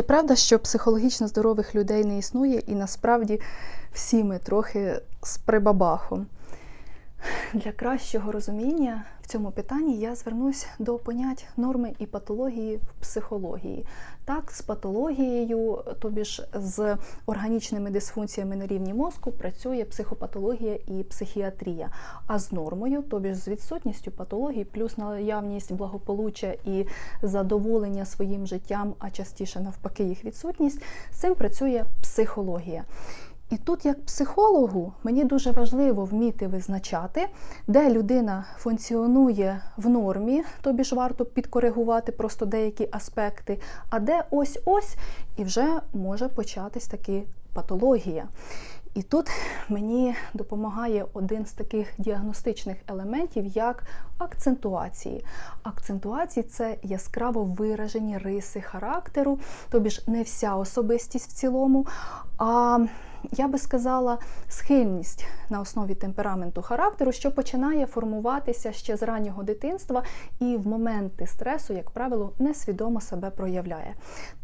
Чи правда, що психологічно здорових людей не існує, і насправді всі ми трохи з прибабахом? Для кращого розуміння цьому питанні я звернусь до понять норми і патології в психології. Так, з патологією, тобі ж з органічними дисфункціями на рівні мозку, працює психопатологія і психіатрія. А з нормою, тобі ж з відсутністю патології, плюс наявність благополуччя і задоволення своїм життям, а частіше навпаки їх відсутність, з цим працює психологія. І тут, як психологу, мені дуже важливо вміти визначати, де людина функціонує в нормі, тобі ж варто підкоригувати просто деякі аспекти, а де ось-ось і вже може початись таки патологія. І тут мені допомагає один з таких діагностичних елементів, як акцентуації. Акцентуації це яскраво виражені риси характеру, тобі ж не вся особистість в цілому. а я би сказала, схильність на основі темпераменту характеру, що починає формуватися ще з раннього дитинства і в моменти стресу, як правило, несвідомо себе проявляє.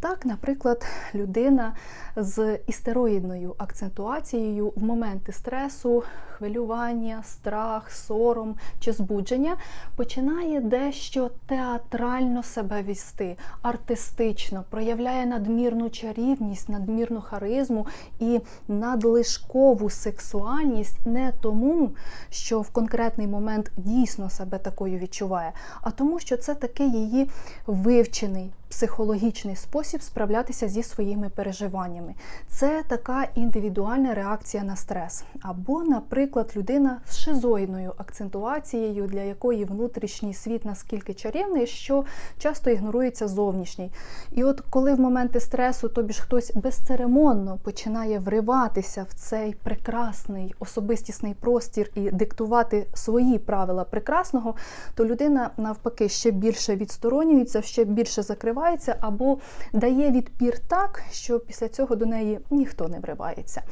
Так, наприклад, людина з істероїдною акцентуацією в моменти стресу, хвилювання, страх, сором чи збудження починає дещо театрально себе вести, артистично, проявляє надмірну чарівність, надмірну харизму і надлишкову сексуальність не тому, що в конкретний момент дійсно себе такою відчуває, а тому, що це такий її вивчений психологічний спосіб справлятися зі своїми переживаннями. Це така індивідуальна реакція на стрес. Або, наприклад, людина з шизоїдною акцентуацією, для якої внутрішній світ наскільки чарівний, що часто ігнорується зовнішній. І от коли в моменти стресу тобі ж хтось безцеремонно починає вриватися в цей прекрасний особистісний простір і диктувати свої правила прекрасного, то людина навпаки ще більше відсторонюється, ще більше закриває вривається, або дає відпір так, що після цього до неї ніхто не вривається.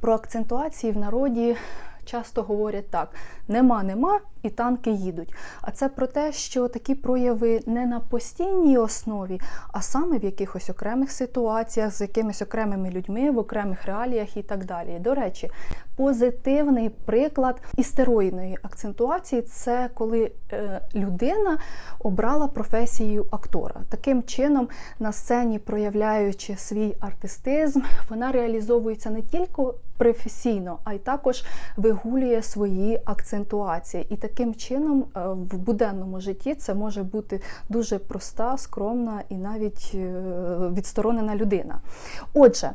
Про акцентуації в народі часто говорять так: нема, нема, і танки їдуть. А це про те, що такі прояви не на постійній основі, а саме в якихось окремих ситуаціях, з якимись окремими людьми, в окремих реаліях і так далі. До речі, позитивний приклад істероїдної акцентуації це коли е, людина обрала професію актора. Таким чином, на сцені, проявляючи свій артистизм, вона реалізовується не тільки професійно, а й також вигулює свої акцентуації. І таким чином е, в буденному житті це може бути дуже проста, скромна і навіть е, відсторонена людина. Отже,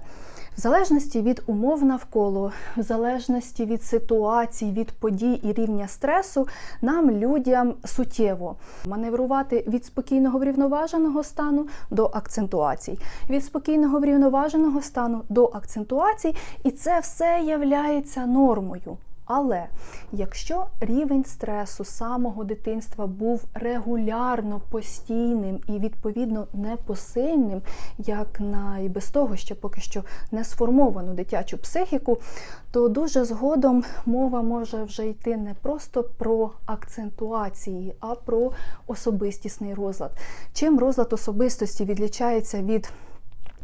в залежності від умов навколо, в залежності від ситуацій, від подій і рівня стресу, нам, людям, суттєво маневрувати від спокійного врівноваженого стану до акцентуацій, від спокійного врівноваженого стану до акцентуацій, і це все являється нормою. Але якщо рівень стресу самого дитинства був регулярно постійним і, відповідно, непосильним, як на і без того, що поки що не сформовану дитячу психіку, то дуже згодом мова може вже йти не просто про акцентуації, а про особистісний розлад. Чим розлад особистості відлічається від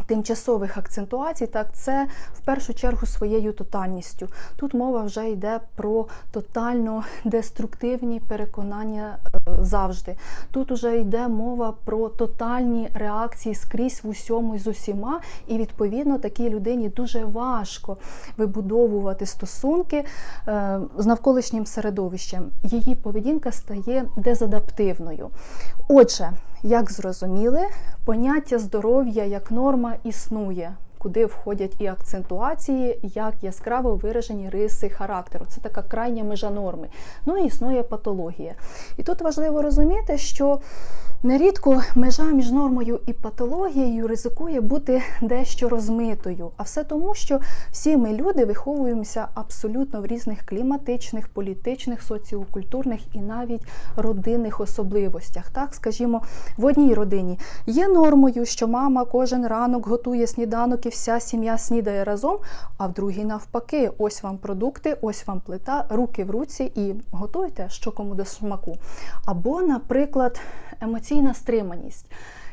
Тимчасових акцентуацій, так це в першу чергу своєю тотальністю. Тут мова вже йде про тотально деструктивні переконання е, завжди. Тут вже йде мова про тотальні реакції скрізь в усьому і з усіма, і відповідно такій людині дуже важко вибудовувати стосунки е, з навколишнім середовищем. Її поведінка стає дезадаптивною. Отже, як зрозуміли, поняття здоров'я як норма існує куди входять і акцентуації, як яскраво виражені риси характеру. Це така крайня межа норми. Ну і існує патологія. І тут важливо розуміти, що нерідко межа між нормою і патологією ризикує бути дещо розмитою. А все тому, що всі ми люди виховуємося абсолютно в різних кліматичних, політичних, соціокультурних і навіть родинних особливостях. Так, скажімо, в одній родині є нормою, що мама кожен ранок готує сніданок і вся сім'я снідає разом, а в другій навпаки, ось вам продукти, ось вам плита, руки в руці і готуйте, що кому до смаку. Або, наприклад, емоційна стриманість.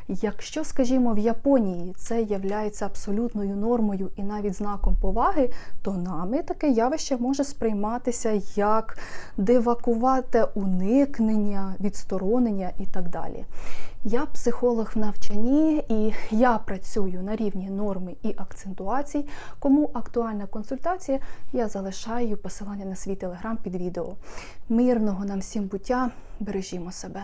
Якщо, скажімо, в Японії це являється абсолютною нормою і навіть знаком поваги, то нами таке явище може сприйматися як девакувате уникнення, відсторонення і так далі. Я психолог в навчанні і я працюю на рівні норми і акцентуацій. Кому актуальна консультація, я залишаю посилання на свій телеграм під відео. Мирного нам всім буття, бережімо себе.